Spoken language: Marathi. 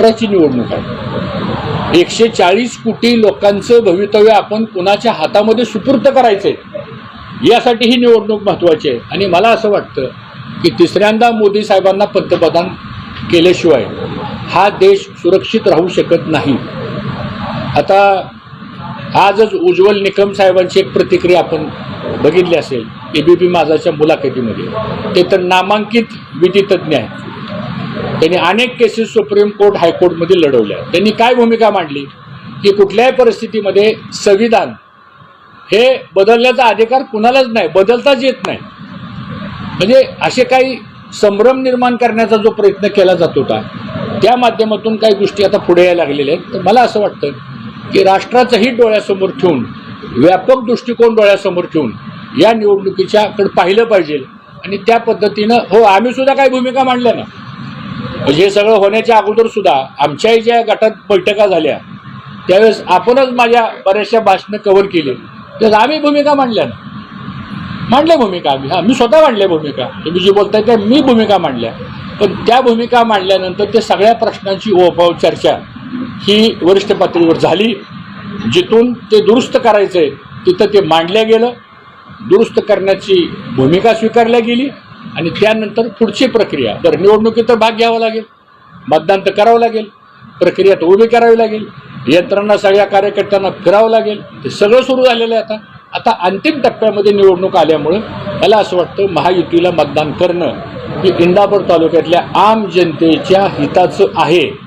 राष्ट्राची निवडणूक आहे. एकशे चाळीस कोटी लोकांचं भवितव्य आपण कुणाच्या हातामध्ये सुपूर्त आहे यासाठी ही निवडणूक महत्त्वाची आहे. आणि मला असं वाटतं की तिसऱ्यांदा मोदी साहेबांना पंतप्रधान केल्याशिवाय हा देश सुरक्षित राहू शकत नाही. आता आजच उज्ज्वल निकम साहेबांची एक प्रतिक्रिया आपण बघितली असेल ए बी पी माझाच्या मुलाखतीमध्ये. ते तर नामांकित विधितज्ञ आहेत. त्यांनी अनेक केसेस सुप्रीम कोर्ट हायकोर्टमध्ये लढवल्या. त्यांनी काय भूमिका मांडली? की कुठल्याही परिस्थितीमध्ये संविधान हे बदलण्याचा अधिकार कुणालाच नाही बदलताच येत नाही. म्हणजे असे काही संभ्रम निर्माण करण्याचा जो प्रयत्न केला जात होता त्या माध्यमातून काही गोष्टी आता पुढे यायला लागलेल्या आहेत. तर मला असं वाटतं की राष्ट्राचंही डोळ्यासमोर ठेवून व्यापक दृष्टिकोन डोळ्यासमोर ठेवून या निवडणुकीच्याकडे पाहिलं पाहिजे. आणि त्या पद्धतीनं हो आम्ही सुद्धा काही भूमिका मांडल्या ना. म्हणजे हे सगळं होण्याच्या अगोदर सुद्धा आमच्याही ज्या गटात बैठका झाल्या त्यावेळेस आपणच माझ्या बऱ्याचशा भाषणं कव्हर केली. तर आम्ही भूमिका मांडल्या ना. मांडल्या भूमिका आम्ही. हां मी स्वतः मांडल्या भूमिका. तुम्ही जी बोलताय त्या मी भूमिका मांडल्या. पण त्या भूमिका मांडल्यानंतर त्या सगळ्या प्रश्नांची ओपाव चर्चा ही वरिष्ठ पातळीवर झाली. जिथून ते दुरुस्त करायचं आहे तिथं ते मांडलं गेलं. दुरुस्त करण्याची भूमिका स्वीकारल्या गेली. आणि त्यानंतर पुढची प्रक्रिया. तर निवडणुकीत तर भाग घ्यावा लागेल. मतदान तर करावं लागेल. प्रक्रिया तर उभी करावी लागेल. यंत्रणा सगळ्या कार्यकर्त्यांना फिरावं लागेल. ते सगळं सुरू झालेलं आहे आता. आता अंतिम टप्प्यामध्ये निवडणूक आल्यामुळं मला असं वाटतं महायुतीला मतदान करणं ही इंदापूर तालुक्यातल्या आम जनतेच्या हिताचं आहे.